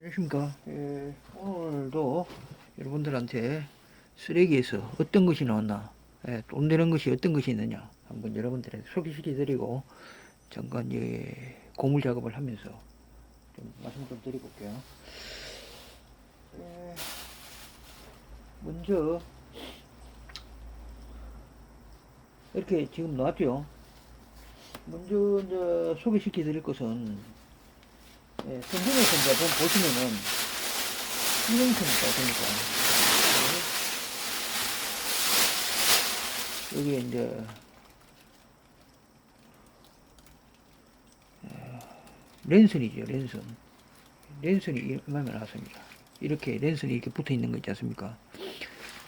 안녕하십니까. 예, 오늘도 여러분들한테 쓰레기에서 어떤 것이 나왔나, 예, 돈 되는 것이 어떤 것이 있느냐, 한번 여러분들한테 소개시켜 드리고, 잠깐 예, 고물 작업을 하면서 좀 말씀 좀 드려볼게요. 예, 먼저, 이렇게 지금 나왔죠. 먼저 소개시켜 드릴 것은 예, 성경에서 이제 좀 보시면은 신경성이다 보니까. 여기에 이제 어, 랜선이죠 랜선. 랜선이 얼마나 나왔습니다. 이렇게 랜선이 이렇게 붙어 있는 거 있지 않습니까?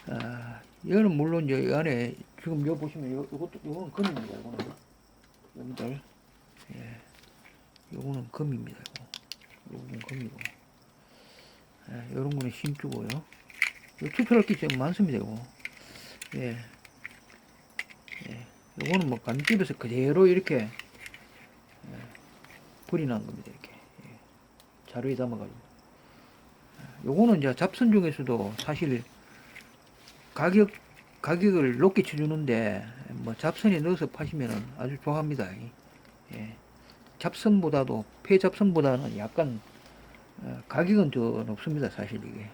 아, 이거는 물론 이 안에 지금 요 보시면 요, 요것도 요거는 금입니다 요거는. 여러분들. 예 요거는 금입니다 요건 금이고 예, 요런 거는 신주고요 요 투표할 게좀 많습니다 요거 예. 예. 요거는 뭐 감집에서 그대로 이렇게 예, 불이 난 겁니다 이렇게 예. 자루에 담아가지고 예, 요거는 이제 잡선 중에서도 사실 가격 가격을 높게 쳐주는데 뭐 잡선에 넣어서 파시면은 아주 좋아합니다 예. 잡선보다도 폐잡선보다는 약간 어, 가격은 더 높습니다 사실 이게.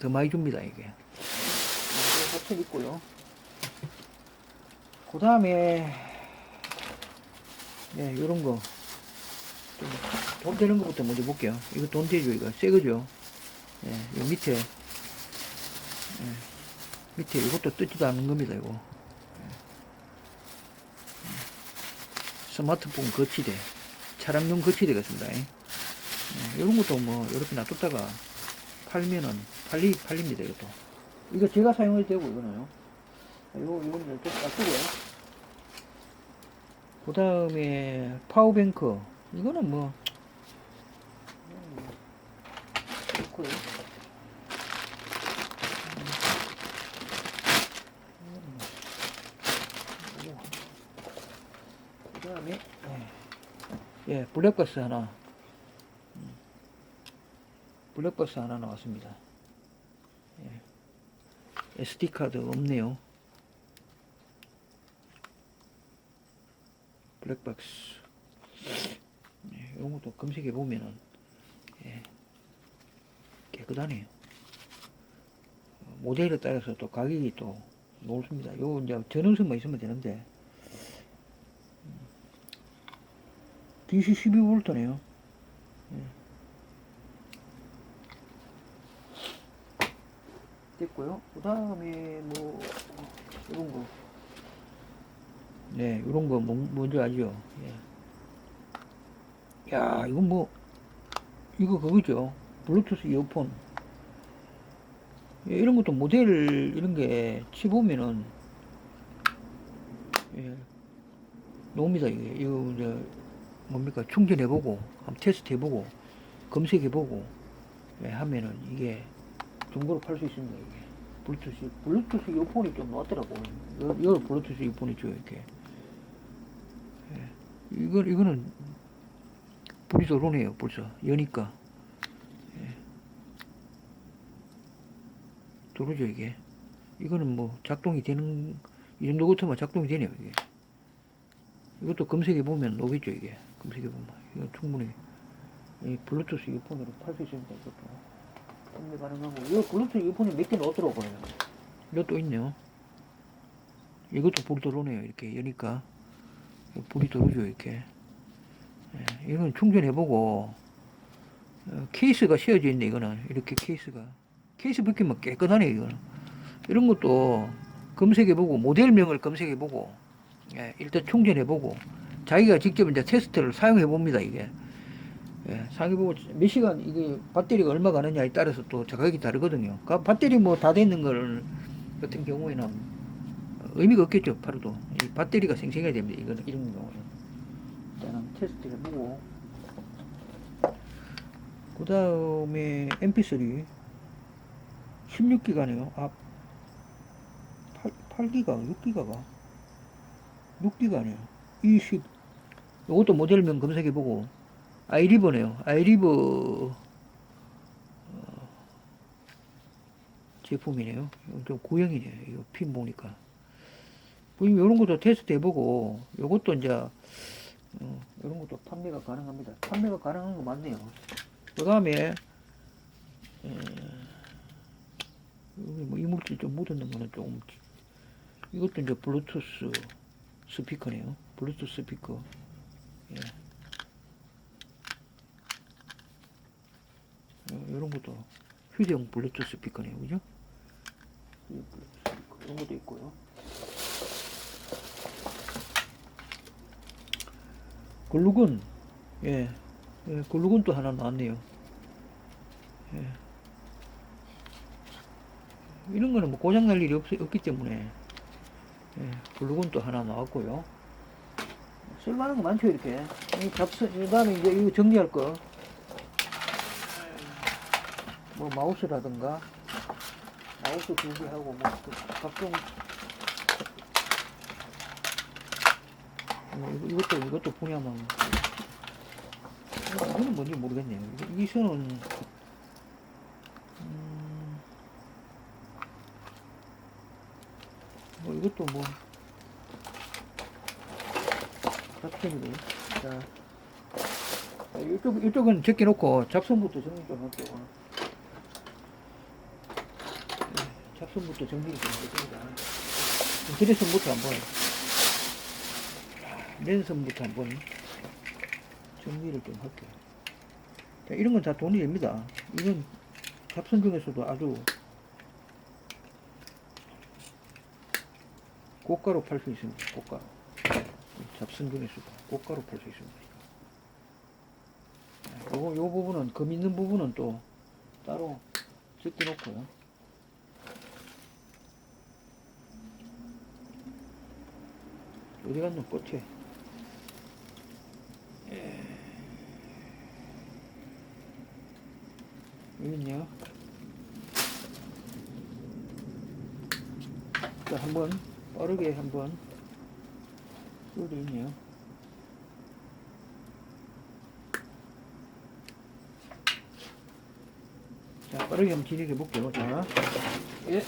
더 많이 줍니다 이게. 호텔 있고요. 그 다음에 네 요런 거돈 되는 것부터 먼저 볼게요. 이거 돈 되죠 이거? 새 거죠? 예, 요 밑에. 예, 밑에 이것도 뜯지도 않는 겁니다 이거. 예. 스마트폰 거치대 차량용 거치대 같습니다. 이런 것도 뭐 이렇게 놔뒀다가 팔면은 팔리 팔립니다 이것도. 이거 제가 사용해도 되고 이거는요. 이거 이거는 좀 놔두고요. 그 다음에 파워뱅크. 이거는 뭐 그렇고요 그 다음에 예 블랙박스 하나 블랙박스 하나 나왔습니다. 예. SD 카드 없네요. 블랙박스. 예, 이런 것도 검색해 보면은 예, 깨끗하네요. 모델에 따라서 또 가격이 또 높습니다. 요 이제 전원선만 있으면 되는데 DC 12V네요. 됐고요. 그 다음에 뭐 이런 거. 네, 이런 거 뭐, 뭔지 알죠? 예. 야, 이건 뭐 이거 그거죠. 블루투스 이어폰. 예, 이런 것도 모델 이런 게 치보면은 예, 나옵니다 이게 이거 이제 뭡니까? 충전해보고 한번 테스트해보고 검색해보고 예, 하면은 이게 중고로 팔 수 있습니다 이게. 블루투스 블루투스 이어폰이 좀 나왔더라고. 여, 여 블루투스 이어폰이죠 이렇게. 예. 이거 이거는 불이 들어오네요 벌써. 여니까. 예. 들어오죠 이게. 이거는 뭐 작동이 되는 이 정도 같으면 작동이 되네요 이게. 이것도 검색해 보면 오겠죠 이게 검색해 보면 이건 충분히 이 블루투스 이어폰으로 팔 수 있습니다 이것도. 판매 가능하고. 이거 블루투스 이어폰이 몇 개 넣었더라고요 이것도 있네요. 이것도 불이 들어오네요 이렇게. 여니까. 불이 들어오죠 이렇게. 예, 이건 충전해보고 어, 케이스가 씌어져 있네 이거는. 이렇게 케이스가. 케이스 벗기면 깨끗하네 이거는. 이런 것도 검색해보고 모델명을 검색해보고 예, 일단 충전해보고 자기가 직접 이제 테스트를 사용해 봅니다 이게. 예, 사용해보고 몇 시간 이게 배터리가 얼마 가느냐에 따라서 또 자각이 다르거든요. 그 배터리 뭐 다 되는 걸 같은 경우에는 의미가 없겠죠 팔아도. 이 배터리가 생생해야 됩니다 이거는. 이런 경우는. 일단은 테스트 해보고. 그 다음에 mp3 16기가네요. 아 8, 8기가 6기가가. 6기가네요. 20 이것도 모델명 검색해보고 아이리버네요 아이리버 제품이네요. 이거 좀 구형이네요. 이거 핀 보니까. 뭐 이런 것도 테스트 해보고 요것도 이제 어, 이런 것도 판매가 가능합니다. 판매가 가능한 거 맞네요. 그 다음에 여기 뭐 이물질 좀 묻었는 거는 조금 이것도 이제 블루투스 스피커네요. 블루투스 스피커. 예. 어, 이런 것도 휴대용 블루투스 스피커네요. 그죠? 스피커. 이런 것도 있고요. 글루건. 예. 예, 글루건 또 하나 나왔네요. 예. 이런 거는 뭐 고장 날 일이 없, 없기 때문에 예, 글루건 또 하나 나왔고요. 쓸만한 거 많죠 이렇게. 이 잡스 그다음에 이제 이거 정리할 거. 뭐 마우스라든가 마우스 두개 하고 뭐그 각종 뭐 이거- 이것도 이것도 분야만 이거- 이거는 뭔지 모르겠네요. 이- 이 선은 음, 뭐 이것도 뭐 잡생이고 자 자, 이쪽 이쪽은 제껴놓고 잡선부터 정리 좀 할게요. 네, 잡선부터 정리를 좀 하겠습니다. 드레선부터 한번 랜선부터 한번 정리를 좀 할게요. 자, 이런 건 다 돈이 됩니다. 이건 잡선 중에서도 아주 고가로 팔 수 있습니다. 고가로. 잡선 중에서도 고가로 팔수 있습니다. 자, 요거, 요 부분은, 금 있는 부분은 또 따로 적게 놓고요. 어디 갔노, 꽃에. 여기 있네요. 자, 한번 빠르게 한번 있네요. 자, 빠르게 한번 진행해 볼게요. 자, 예.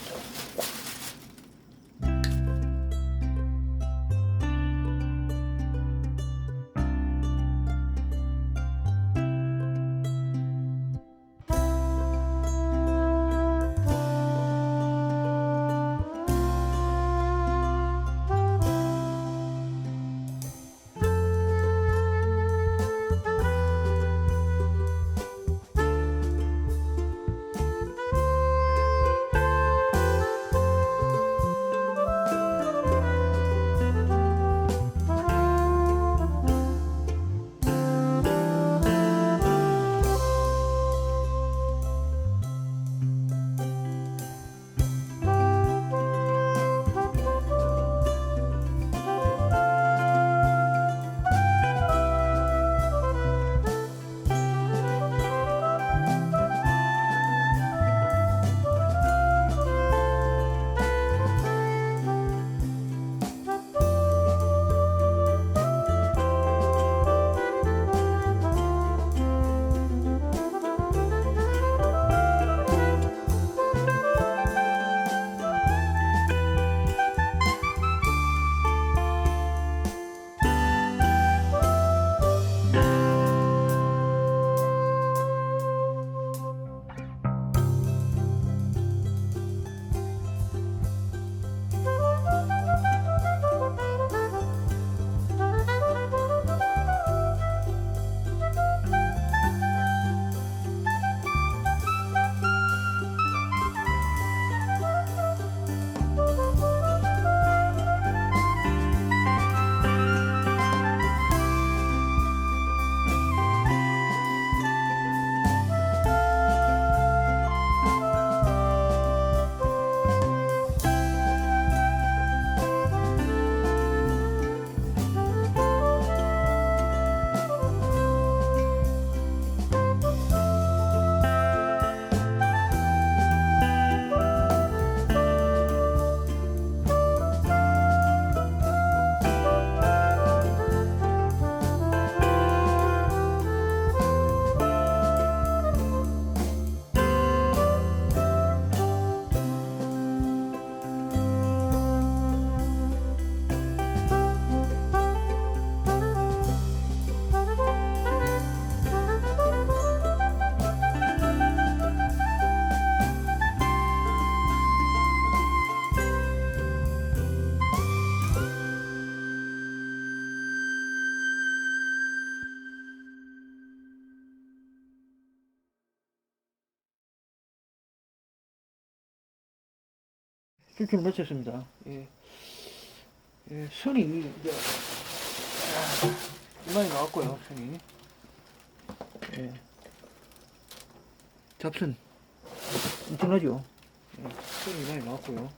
추출을 마쳤습니다. 예. 예, 선이 이제 아, 이만이 나왔고요. 선이. 예. 잡선 엄청나죠. 예, 선이 이만이 나왔고요.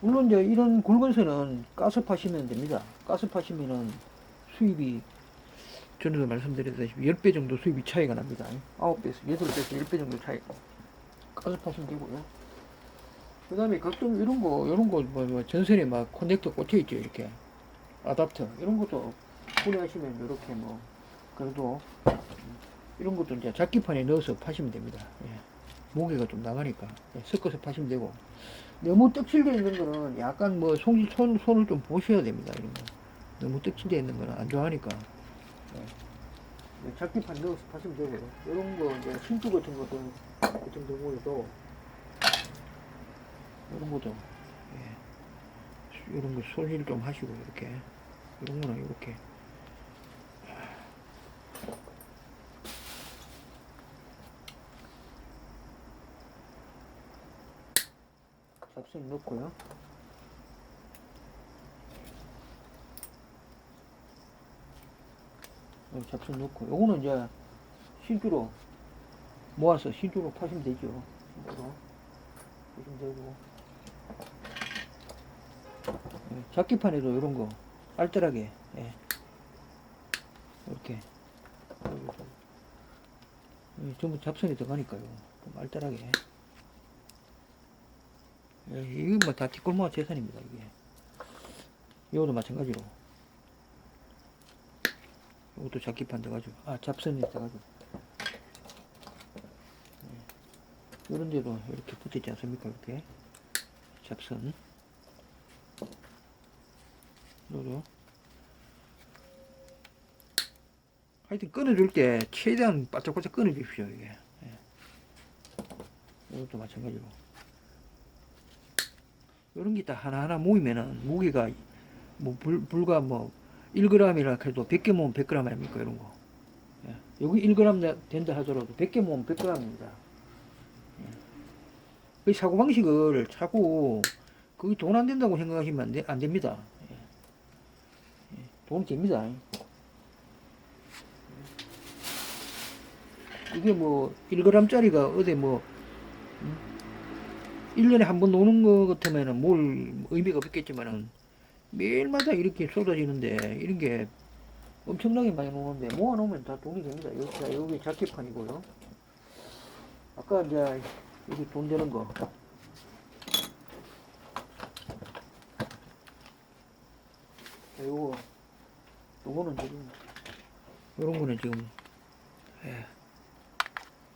물론 이제 이런 굵은 선은 가스 파시면 됩니다. 가스 파시면은 수입이 전에도 말씀드렸다시피 10배 정도 수입이 차이가 납니다. 9배에서 8배에서 10배 정도 차이 가스 파시면 되고요. 그 다음에 각종 이런 거, 이런 거, 뭐, 뭐 전선에 막 커넥터 꽂혀 있죠, 이렇게. 아답터. 이런 것도 구매하시면 이렇게 뭐, 그래도, 음, 이런 것도 이제 잡기판에 넣어서 파시면 됩니다. 예. 무게가 좀 나가니까. 예, 섞어서 파시면 되고. 너무 떡칠되어 있는 거는 약간 뭐, 손, 손, 손을 좀 보셔야 됩니다, 이런 거. 너무 떡칠되어 있는 거는 안 좋아하니까. 예. 예, 잡기판 넣어서 파시면 되고요. 이런 거, 이제, 신주 같은 것도, 같은 경우에도, 이런 것도 예. 이런 거 손질 좀 하시고 이렇게 이런 거는 이렇게 잡순 넣고요. 여기 잡순 넣고 요거는 이제 신주로 모아서 신주로 파시면 되죠. 신주로. 보시면 되고 예, 잡기판에도 이런 거 알뜰하게 예. 이렇게. 예, 전부 잡선이 들어가니까요. 좀 알뜰하게. 예, 이거 뭐다 뒷골모가 재산입니다 이게. 이것도 마찬가지로. 이것도 잡기판 돼가지고 아 잡선이 돼가지고. 이런 데도 이렇게 붙어있지 않습니까? 이렇게? 잡선 요도 하여튼 끊어줄 때 최대한 바짝바짝 끊어주십시오 이게. 예. 이것도 마찬가지로. 이런 게 다 하나하나 모이면은 무게가 뭐 불, 불과 뭐 1g이라 해도 100개 모으면 100g 아닙니까 이런 거? 예. 여기 1g 된다 하더라도 100개 모으면 100g입니다. 그 사고방식을 자꾸 그게 돈 안 된다고 생각하시면 안, 돼, 안 됩니다. 돈 됩니다. 이게 뭐 1g짜리가 어디 뭐 음? 1년에 한 번 노는 거 같으면은 뭘 의미가 없겠지만은 매일마다 이렇게 쏟아지는데 이런 게 엄청나게 많이 노는데 모아놓으면 다 돈이 됩니다. 여기, 여기 자켓판이고요. 아까 이제 여기 돈 되는 거. 자, 요거, 요거는 지금, 요런 거는 지금, 예,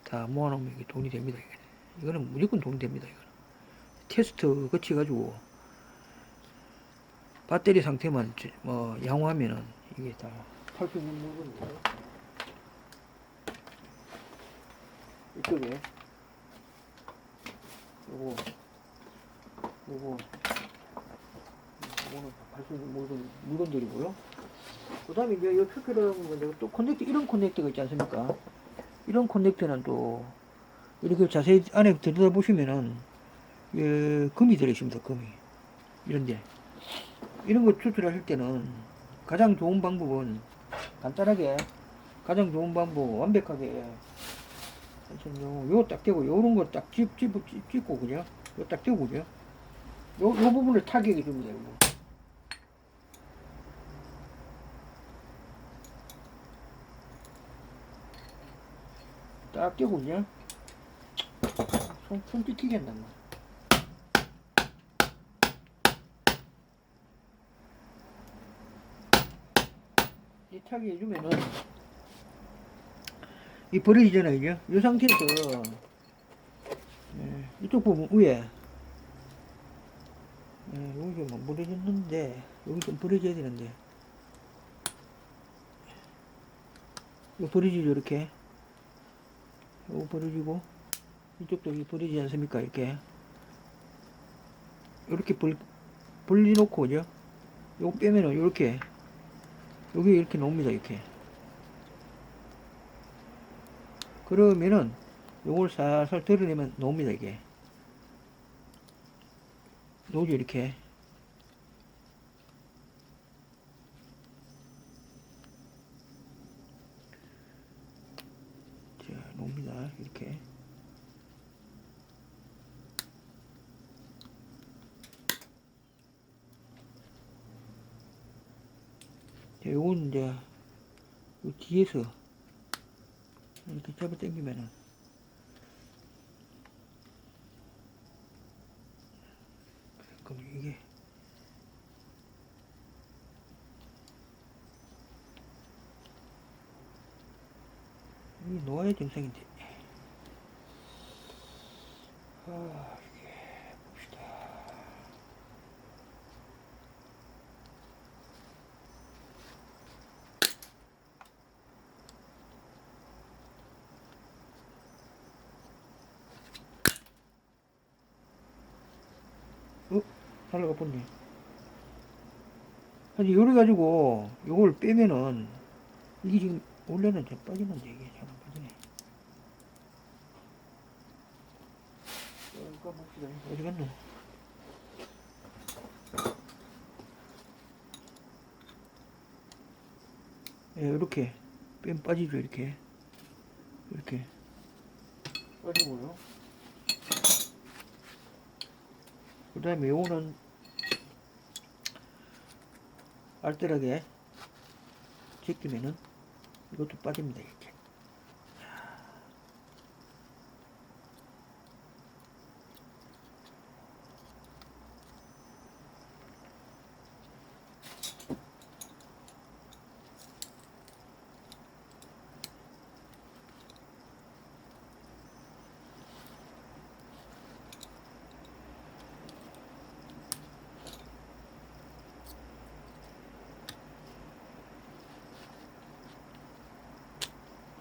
다 모아놓으면 이게 돈이 됩니다. 이게. 이거는 무조건 돈이 됩니다. 이거는. 테스트 거쳐가지고, 배터리 상태만 지- 뭐 양호하면은 이게 다 있는 물건이에요. 이쪽에 요거 요거 요거는 발수 물건 물건들이고요. 그 다음에 이제 이 표표라는 건데 또 커넥터 이런 커넥터가 있지 않습니까? 이런 커넥터는 또 이렇게 자세히 안에 들여다 보시면은 예, 금이 들어 있습니다. 금이 이런데 이런 거 추출하실 때는 가장 좋은 방법은 간단하게 가장 좋은 방법 완벽하게 요, 요딱 떼고, 요런 거 딱 찝고, 그죠? 요딱 떼고, 그죠? 요, 요 부분을 타격해 줍니다, 요거. 딱 떼고, 그죠? 손, 손 뜯기겠나, 뭐. 이 타격 해주면은, 이 버려지잖아요, 이게. 이 상태에서, 예, 이쪽 부분 위에, 예, 여기 좀 버려졌는데, 여기 좀 버려져야 되는데, 이거 버려지죠, 이렇게. 이거 버려지고, 이쪽도 이렇게 버리지 않습니까, 이렇게. 이렇게 벌, 벌려놓고, 그죠? 요거 빼면은, 이렇게, 여기 이렇게 놓습니다, 이렇게. 그러면은 요걸 살살 드러내면 나옵니다 이게 놓죠 이렇게 자 놓습니다. 이렇게. 자 요건 이제 요 뒤에서 이렇게 잡아 당기면은 그럼 이게 이 놓아야 정상인데 아 이게 봅시다 어? 살라가 본네. 아니 요래 가지고 요걸 빼면은 이게 지금 원래는 좀 빠지는데 이게 잘 안 빠지네 어, 봅시다 어디 갔노 예, 이렇게. 빼면 빠지죠 이렇게. 이렇게. 빠지고요. 그 다음에 요거는 알뜰하게 제끼면은 이것도 빠집니다 이렇게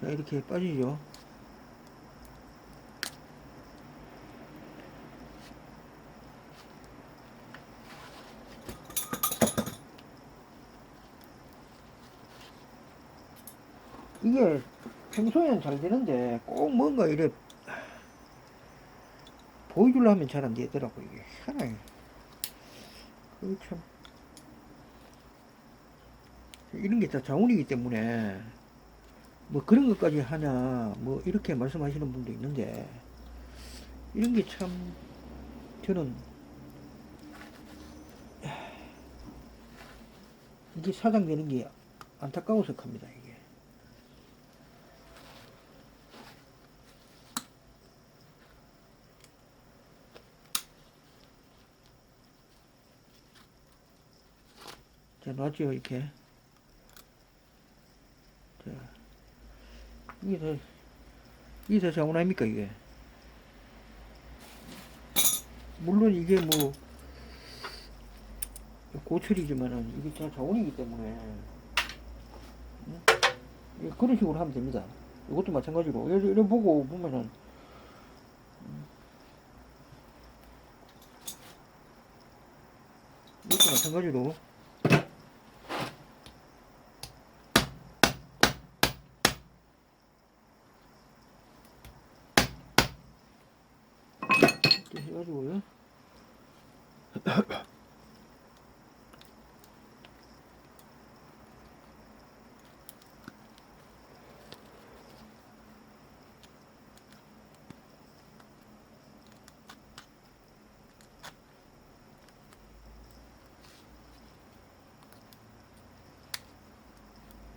자 이렇게 빠지죠. 이게 평소에는 잘 되는데 꼭 뭔가 이래 보여주려 하면 잘 안 되더라고 이게 하나에. 그참 이런 게 다 자원이기 때문에 뭐 그런 것까지 하냐 뭐 이렇게 말씀하시는 분도 있는데 이런 게 참 저는 이게 사장되는 게 안타까워서 합니다 이게. 자 놨죠 이렇게 이게 다 자원 아닙니까 이게 물론 이게 뭐 고철이지만은 이게 다 자원이기 때문에 응? 예, 그런 식으로 하면 됩니다 이것도 마찬가지로 이래, 이래 보고 보면은 음. 이것도 마찬가지로 이렇게 해가지고요.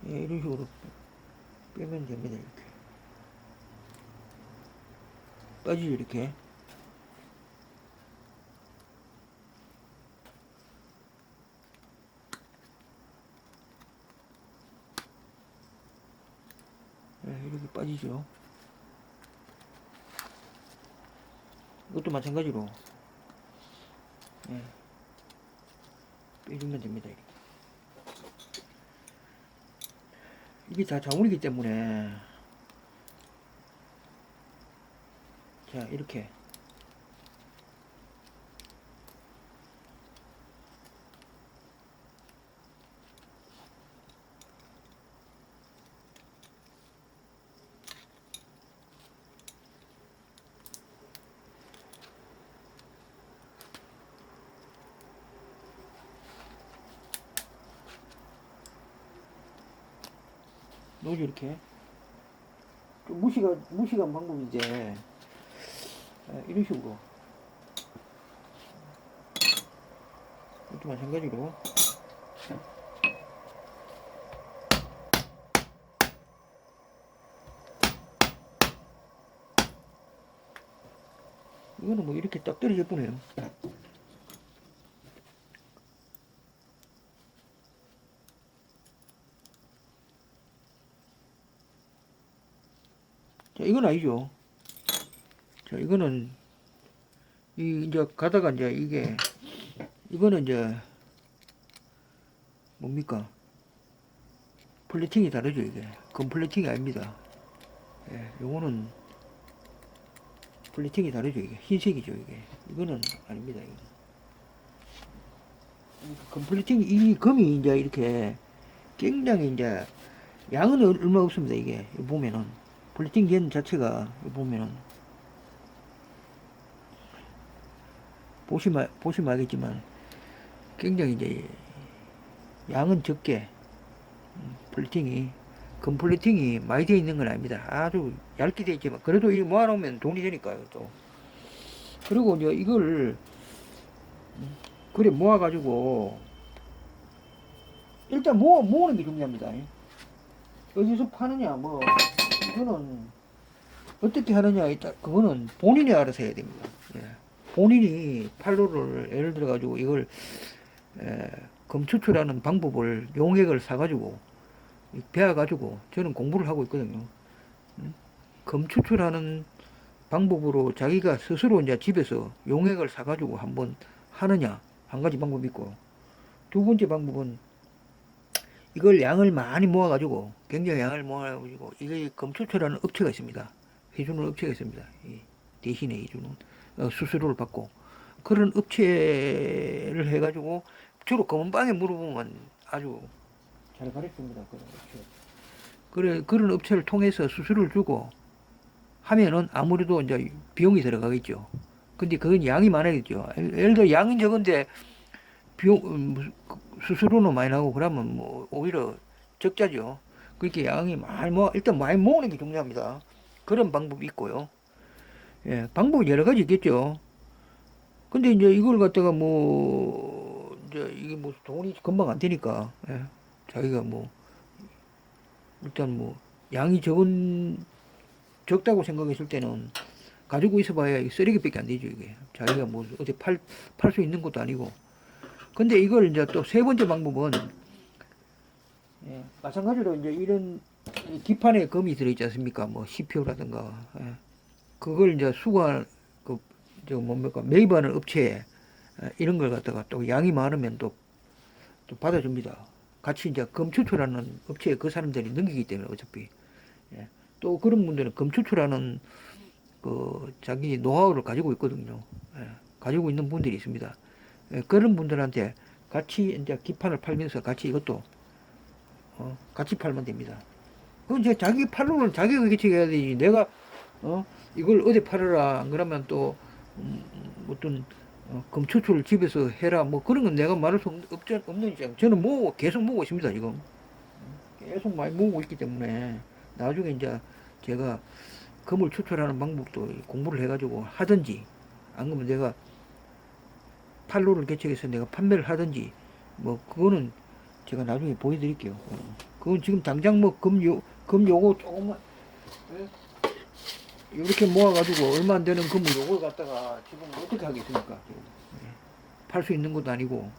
예, 이런 식으로 빼면 됩니다, 이렇게. 빠지죠, 이렇게. 빠지죠. 이것도 마찬가지로 예, 빼주면 됩니다. 이게 다 자원이기 때문에 자 이렇게 여기 이렇게. 좀 무시가 무시간 방법인데 아, 이런 식으로. 이것도 마찬가지로. 이거는 뭐 이렇게 딱 떨어질 뿐이에요. 자, 이건 아니죠. 자, 이거는 이 이제 가다가 이제 이게 이거는 이제 뭡니까? 플레팅이 다르죠, 이게. 건 플레팅이 아닙니다. 예, 요거는 플레팅이 다르죠, 이게. 흰색이죠, 이게. 이거는 아닙니다, 이거. 건 플레팅이, 이 금이 이제 이렇게 굉장히 이제 양은 얼- 얼마 없습니다, 이게. 보면은. 플레팅 된 자체가 보면은. 보시면, 보시면 알겠지만 굉장히 이제 양은 적게 음, 플레팅이 금 플레팅이 많이 되어 있는 건 아닙니다. 아주 얇게 되어 있지만 그래도 이거 모아놓으면 돈이 되니까요. 또 그리고 이제 이걸 음, 그래 모아가지고 일단 모아 모으는 게 중요합니다. 어디서 파느냐 뭐 이거는 어떻게 하느냐 일단 그거는 본인이 알아서 해야 됩니다. 예. 본인이 팔로를 예를 들어 가지고 이걸 에, 검추출하는 방법을 용액을 사가지고 배워가지고 저는 공부를 하고 있거든요. 음? 검추출하는 방법으로 자기가 스스로 이제 집에서 용액을 사가지고 한번 하느냐 한 가지 방법이 있고 두 번째 방법은 이걸 양을 많이 모아가지고 굉장히 양을 모아가지고 이게 검추출하는 업체가 있습니다. 해주는 업체가 있습니다. 이 대신에 해주는 어, 수수료를 받고 그런 업체를 해가지고 주로 검은방에 물어보면 아주 잘 가르칩니다. 그런 업체. 그래, 그런 업체를 통해서 수수료를 주고 하면은 아무래도 이제 비용이 들어가겠죠. 근데 그건 양이 많아야겠죠. 예를 들어 양이 적은데 비용, 음, 그 수수료는 많이 나고 그러면 뭐 오히려 적자죠. 그렇게 양이 많이 모아, 일단 많이 모으는 게 중요합니다. 그런 방법이 있고요. 예, 방법이 여러 가지 있겠죠. 근데 이제 이걸 갖다가 뭐, 이제 이게 뭐 돈이 금방 안 되니까, 예, 자기가 뭐, 일단 뭐, 양이 적은, 적다고 생각했을 때는 가지고 있어 봐야 이 쓰레기밖에 안 되죠, 이게. 자기가 뭐, 어디 팔, 팔 수 있는 것도 아니고. 근데 이걸 이제 또 세 번째 방법은, 예, 마찬가지로 이제 이런 이 기판에 금이 들어있지 않습니까? 뭐, CPU라든가, 예. 그걸 이제 수거, 그, 저 뭡니까, 매입하는 업체에 에, 이런 걸 갖다가 또 양이 많으면 또, 또 받아줍니다. 같이 이제 검추출하는 업체에 그 사람들이 넘기기 때문에 어차피. 예. 또 그런 분들은 검추출하는 그 자기 노하우를 가지고 있거든요. 예. 가지고 있는 분들이 있습니다. 예, 그런 분들한테 같이 이제 기판을 팔면서 같이 이것도 어, 같이 팔면 됩니다. 그 이제 자기 팔로는 자기가 개척해야 되지. 내가 어 이걸 어디 팔아라 안 그러면 또 음, 어떤 어, 금추출 집에서 해라 뭐 그런 건 내가 말할 수 없, 없- 없는 입장 저는 모으고 계속 모으고 있습니다 지금 계속 많이 모으고 있기 때문에 나중에 이제 제가 금을 추출하는 방법도 공부를 해가지고 하든지 안 그러면 내가 팔로를 개척해서 내가 판매를 하든지 뭐 그거는 제가 나중에 보여드릴게요 어. 그건 지금 당장 뭐 금 요 금 요거 조금만 예? 이렇게 모아가지고 얼마 안 되는 금을 요걸 갖다가 지금 어떻게 하겠습니까? 팔 수 있는 것도 아니고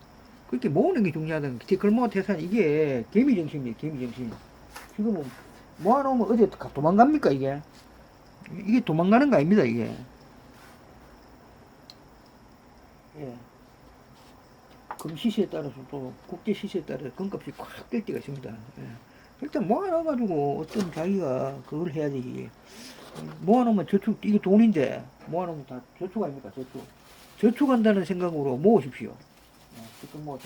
그렇게 모으는 게 중요하다는 게 글모아 태산 이게 개미 정신이에요 개미 정신 지금은 모아놓으면 어디 가- 도망갑니까 이게 이게 도망가는 거 아닙니다 이게 예. 금 시세에 따라서 또 국제 시세에 따라서 금값이 꽉뜰 때가 있습니다. 예. 일단 모아놔가지고 어떤 자기가 그걸 해야 되지. 모아놓으면 저축 이게 돈인데 모아놓으면 다 저축 아닙니까? 저축. 저축한다는 생각으로 모으십시오. 어, 지금 거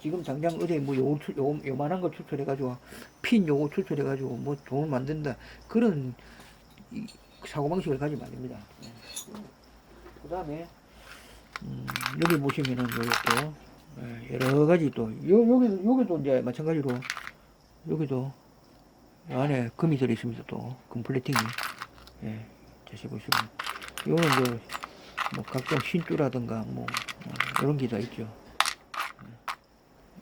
지금 당장 어디 뭐 요, 요, 요, 요만한 거 추출해가지고 핀 요거 추출해가지고 뭐 돈을 만든다. 그런 이, 사고방식을 가지면 안 됩니다. 그 다음에 음, 여기 보시면은 요것도 예, 여러 가지 또 요, 여기 여기도 이제 마찬가지로 여기도 안에 금이 들어 있습니다. 또 컴플레팅이 예, 다시 보시면 이거는 이제 뭐 각종 신주라든가 뭐 이런 게 다 있죠.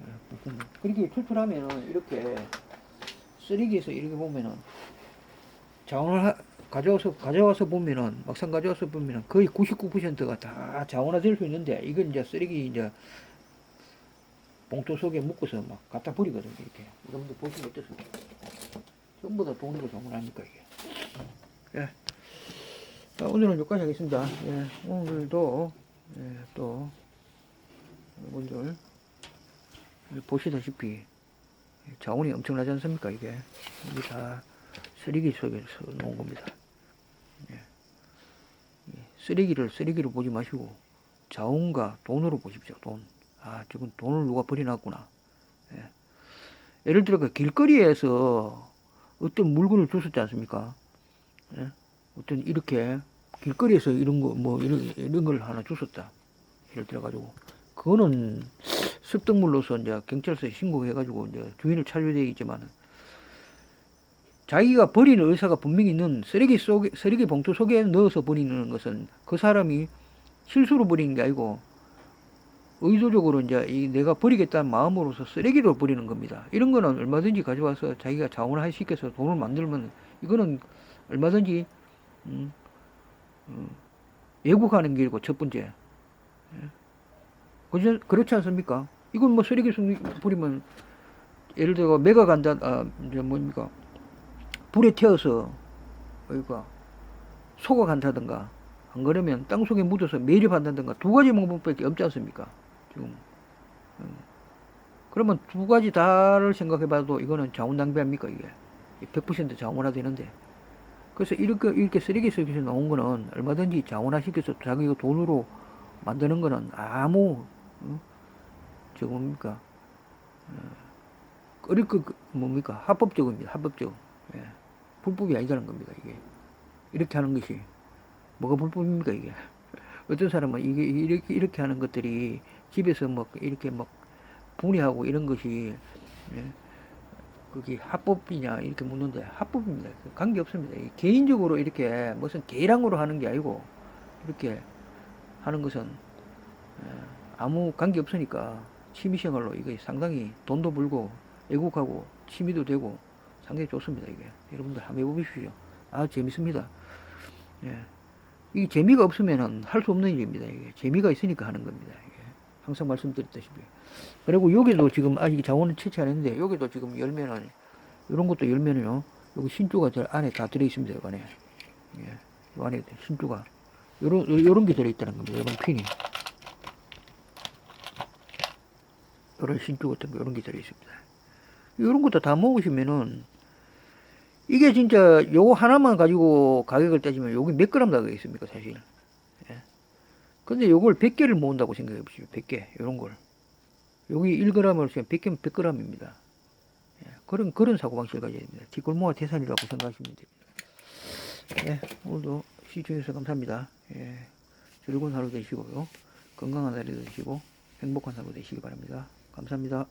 예, 예. 그렇게 출출하면은 이렇게 쓰레기에서 이렇게 보면은 자원을 하- 가져와서 가져와서 보면은 막상 가져와서 보면은 거의 99%가 다 자원화될 수 있는데 이건 이제 쓰레기 이제 봉투 속에 묶어서 막 갖다 버리거든요 이렇게. 여러분들 보시면 어떻습니까? 전부 다 돈으로 자원하니까 이게. 예. 자, 오늘은 여기까지 하겠습니다. 예, 오늘도 예, 또 여러분들 보시다시피 자원이 엄청나지 않습니까 이게? 이게 다 쓰레기 속에서 놓은 겁니다 쓰레기를 쓰레기로 보지 마시고 자원과 돈으로 보십시오 돈 아, 지금 돈을 누가 버려놨구나. 예. 예를 들어 그 길거리에서 어떤 물건을 주셨지 않습니까? 예? 어떤 이렇게 길거리에서 이런 거 뭐 이런 이런 걸 하나 주셨다. 예를 들어 가지고 그거는 습득물로서 이제 경찰서에 신고해 가지고 이제 주인을 찾아야 되겠지만 자기가 버리는 의사가 분명히 있는 쓰레기 속에 쓰레기 봉투 속에 넣어서 버리는 것은 그 사람이 실수로 버리는 게 아니고 의도적으로 이제 이 내가 버리겠다는 마음으로서 쓰레기로 버리는 겁니다. 이런 거는 얼마든지 가져와서 자기가 자원을 시켜서 돈을 만들면 이거는 얼마든지 음, 음, 예국하는 길이고 첫 번째. 예. 그렇지, 그렇지 않습니까? 이건 뭐 쓰레기 속에 버리면 예를 들어 매가 간다 아 이제 뭡니까 불에 태워서 그러니까 속아 간다든가 안 그러면 땅 속에 묻어서 매립한다든가 두 가지 방법밖에 없지 않습니까? 지금 음. 그러면 두 가지 다를 생각해봐도 이거는 자원 낭비합니까 이게 100% 자원화 되는데 그래서 이렇게 이렇게 쓰레기 속에서 나온 거는 얼마든지 자원화 시켜서 자기가 돈으로 만드는 거는 아무 어? 저 뭡니까 어, 그 뭡니까 합법적입니다 합법적 예. 불법이 아니라는 겁니다 이게 이렇게 하는 것이 뭐가 불법입니까 이게 어떤 사람은 이게 이렇게 이렇게 하는 것들이 집에서 막 이렇게 막 분해하고 이런 것이 예, 그게 합법이냐 이렇게 묻는데 합법입니다. 관계 없습니다. 이 개인적으로 이렇게 무슨 계량으로 하는 게 아니고 이렇게 하는 것은 예, 아무 관계 없으니까 취미생활로 이게 상당히 돈도 벌고 애국하고 취미도 되고 상당히 좋습니다. 이게 여러분들 한번 해보십시오. 아 재밌습니다. 예. 이 재미가 없으면은 할 수 없는 일입니다. 이게 재미가 있으니까 하는 겁니다. 이게 항상 말씀드렸다시피. 그리고 여기도 지금 아직 자원은 채취 안 했는데 여기도 지금 열면은 이런 것도 열면은요. 여기 신주가 저 안에 다 들어 있습니다. 이 안에. 예. 이 안에 신주가 요런 요런 게 들어 있다는 겁니다. 이런 핀이. 요런 신주 같은 거 요런 게 들어 있습니다. 요런 것도 다 모으시면은 이게 진짜 요거 하나만 가지고 가격을 따지면 여기 몇 그램 나가겠습니까 사실 예. 근데 요걸 100개를 모은다고 생각해 보시죠 100개 요런 걸 여기 1g을 쓰면 100개면 100g입니다 예. 그런 그런 사고방식을 가져야 됩니다 뒷골모가 태산이라고 생각하시면 됩니다 예. 오늘도 시청해주셔서 감사합니다 예. 즐거운 하루 되시고요 건강한 하루 되시고 행복한 하루 되시기 바랍니다 감사합니다